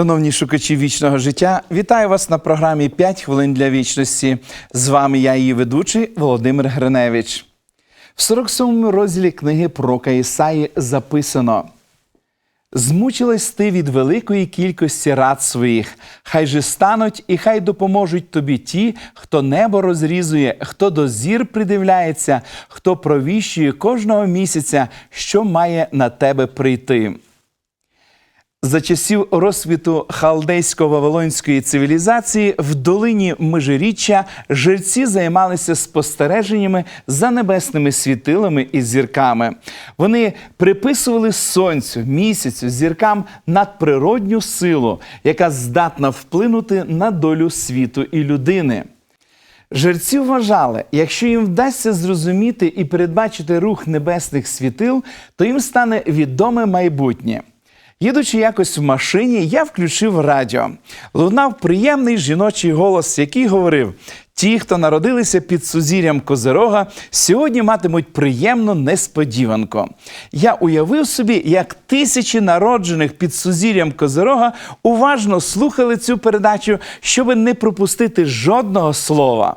Шановні шукачі вічного життя, вітаю вас на програмі «5 хвилин для вічності. З вами я, її ведучий Володимир Гриневич. В 47-му розділі книги пророка Ісаї записано: Змучилась ти від великої кількості рад своїх, хай же стануть і хай допоможуть тобі ті, хто небо розрізує, хто до зір придивляється, хто провіщує кожного місяця, що має на тебе прийти. За часів розквіту халдейсько-вавилонської цивілізації в долині Межиріччя жерці займалися спостереженнями за небесними світилами і зірками. Вони приписували сонцю, місяцю, зіркам надприродню силу, яка здатна вплинути на долю світу і людини. Жерці вважали, якщо їм вдасться зрозуміти і передбачити рух небесних світил, то їм стане відоме майбутнє. Їдучи якось в машині, я включив радіо. Лунав приємний жіночий голос, який говорив: ті, хто народилися під сузір'ям Козирога, сьогодні матимуть приємну несподіванку. Я уявив собі, як тисячі народжених під сузір'ям Козирога уважно слухали цю передачу, щоб не пропустити жодного слова.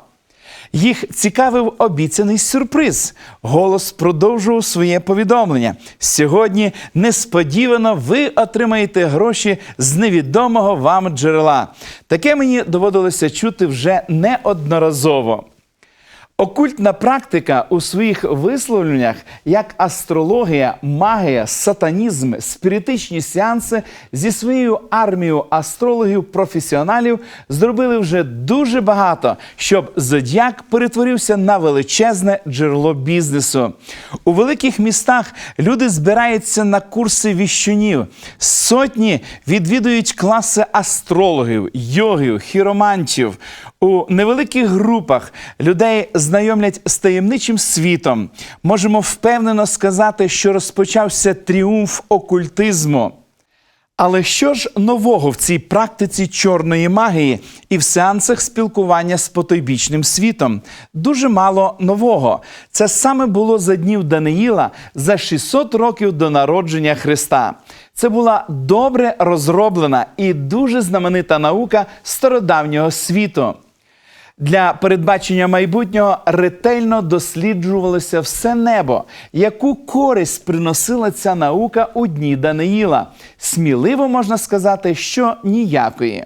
Їх цікавив обіцяний сюрприз. Голос продовжував своє повідомлення. Сьогодні несподівано ви отримаєте гроші з невідомого вам джерела. Таке мені доводилося чути вже неодноразово. Окультна практика у своїх висловленнях, як астрологія, магія, сатанізм, спіритичні сеанси зі своєю армією астрологів-професіоналів зробили вже дуже багато, щоб зодіак перетворився на величезне джерело бізнесу. У великих містах люди збираються на курси віщунів. Сотні відвідують класи астрологів, йогів, хіромантів. У невеликих групах людей знайомлять з таємничим світом. Можемо впевнено сказати, що розпочався тріумф окультизму. Але що ж нового в цій практиці чорної магії і в сеансах спілкування з потойбічним світом? Дуже мало нового. Це саме було за днів Даниїла за 600 років до народження Христа. Це була добре розроблена і дуже знаменита наука стародавнього світу. Для передбачення майбутнього ретельно досліджувалося все небо, яку користь приносила ця наука у дні Даниїла. Сміливо можна сказати, що ніякої.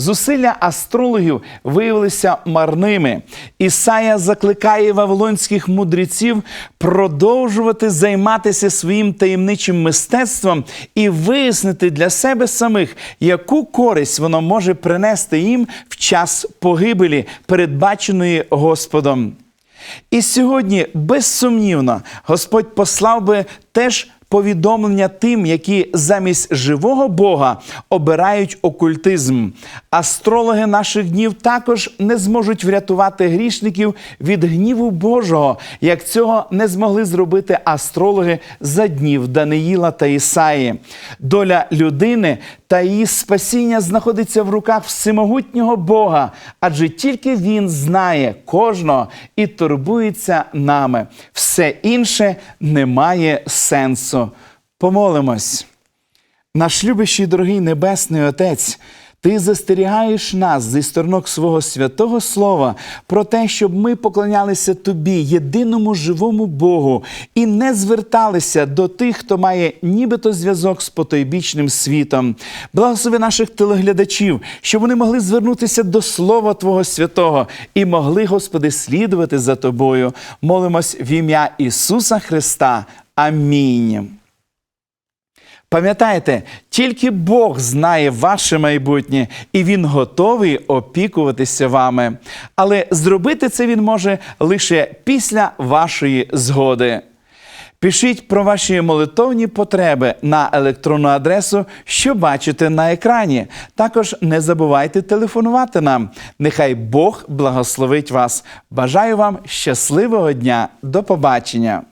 Зусилля астрологів виявилися марними. Ісая закликає вавилонських мудреців продовжувати займатися своїм таємничим мистецтвом і вияснити для себе самих, яку користь воно може принести їм в час погибелі, передбаченої Господом. І сьогодні, безсумнівно, Господь послав би теж повідомлення тим, які замість живого Бога обирають окультизм. Астрологи наших днів також не зможуть врятувати грішників від гніву Божого, як цього не змогли зробити астрологи за днів Даниїла та Ісаї. Доля людини та її спасіння знаходиться в руках всемогутнього Бога, адже тільки Він знає кожного і турбується нами. Все інше не має сенсу. Помолимось. Наш любящий дорогий Небесний Отець. Ти застерігаєш нас зі сторонок свого святого Слова про те, щоб ми поклонялися Тобі, єдиному живому Богу, і не зверталися до тих, хто має нібито зв'язок з потойбічним світом. Благослови наших телеглядачів, щоб вони могли звернутися до Слова Твого Святого і могли, Господи, слідувати за Тобою. Молимось в ім'я Ісуса Христа. Амінь. Пам'ятайте, тільки Бог знає ваше майбутнє, і Він готовий опікуватися вами. Але зробити це він може лише після вашої згоди. Пишіть про ваші молитовні потреби на електронну адресу, що бачите на екрані. Також не забувайте телефонувати нам. Нехай Бог благословить вас. Бажаю вам щасливого дня. До побачення!